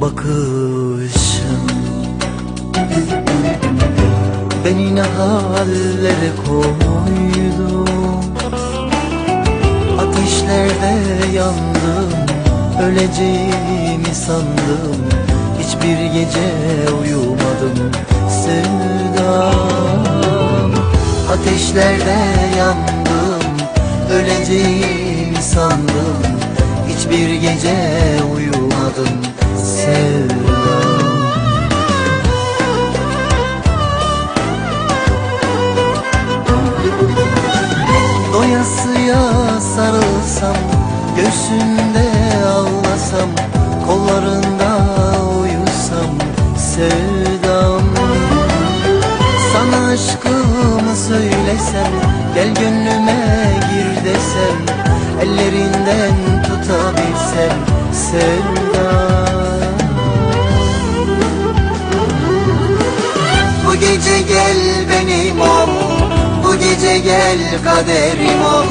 bakışın. Beni ne hallere koydu Ateşlerde yandım Öleceğimi sandım. Hiçbir gece uyumadım sevdam. Ateşlerde yandım Öleceğimi sandım. Hiçbir gece uyumadım Sevdam. Doyasıya sarılsam Göğsünde ağlasam Kollarında uyusam Sevdam. Sana aşkımı söylesem Gel gönlüme gir desem Ellerinden tutabilsem Sevdam Bu gece gel benim ol Bu gece gel kaderim ol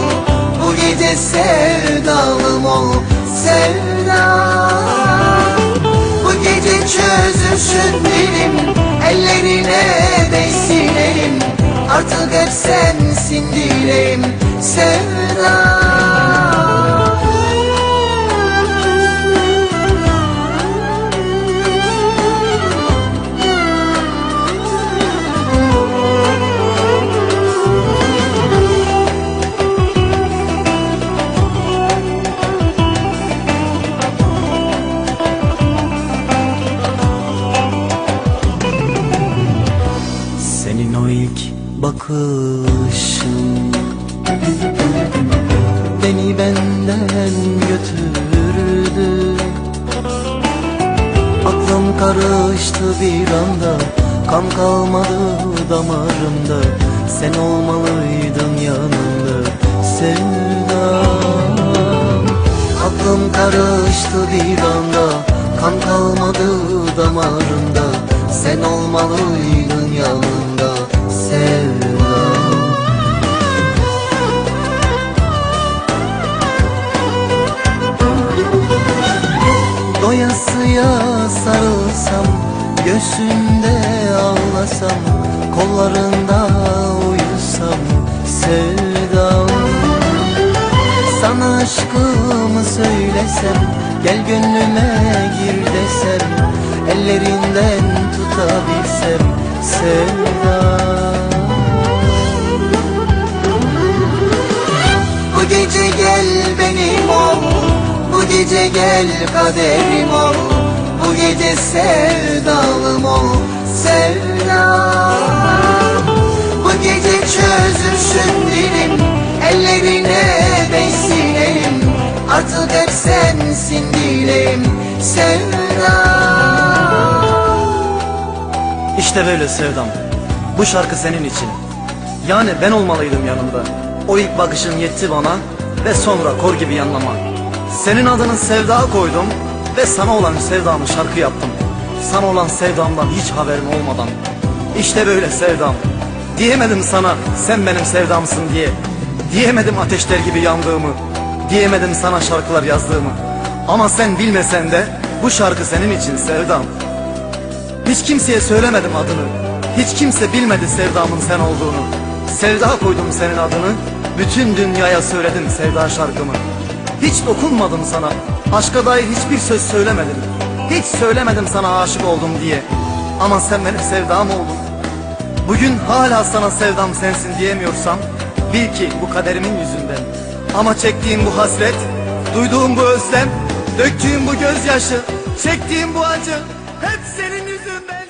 Bu gece sevdalım ol Sevdam Bu gece çözülsün dilim Ellerine değsin elim Artık hep sensin dileğim Sevdam bakışın. Beni benden götürdü. Aklım karıştı bir anda Kan kalmadı damarımda. Sen olmalıydın yanımda Sevdam Aklım karıştı bir anda Kan kalmadı damarımda. Sen olmalıydın yanımda Doyasıya sarılsam Göğsünde ağlasam Kollarında uyusam Sevdam Sana aşkımı söylesem Gel gönlüme gir desem Ellerinden tutabilsem Sevdam gece gel kaderim ol Bu gece sevdalım ol Sevdam Bu gece çözülsün dilim Ellerine değsin Artık hep sensin dileğim Sevdam İşte böyle sevdam. Bu şarkı senin için. Yani ben olmalıydım yanında. O ilk bakışın yetti bana ve sonra kor gibi yanlama. Senin adını sevda koydum ve sana olan sevdamı şarkı yaptım. Sana olan sevdamdan hiç haberim olmadan. İşte böyle sevdam. Diyemedim sana sen benim sevdamsın diye. Diyemedim ateşler gibi yandığımı. Diyemedim sana şarkılar yazdığımı. Ama sen bilmesen de bu şarkı senin için sevdam. Hiç kimseye söylemedim adını. Hiç kimse bilmedi sevdamın sen olduğunu. Sevda koydum senin adını. Bütün dünyaya söyledim sevda şarkımı. Hiç dokunmadım sana. Aşka dair hiçbir söz söylemedim. Hiç söylemedim sana aşık oldum diye. Ama sen benim sevdam oldun. Bugün hala sana sevdam sensin diyemiyorsam bil ki bu kaderimin yüzünden. Ama çektiğim bu hasret, duyduğum bu özlem, döktüğüm bu gözyaşı, çektiğim bu acı hep senin yüzünden.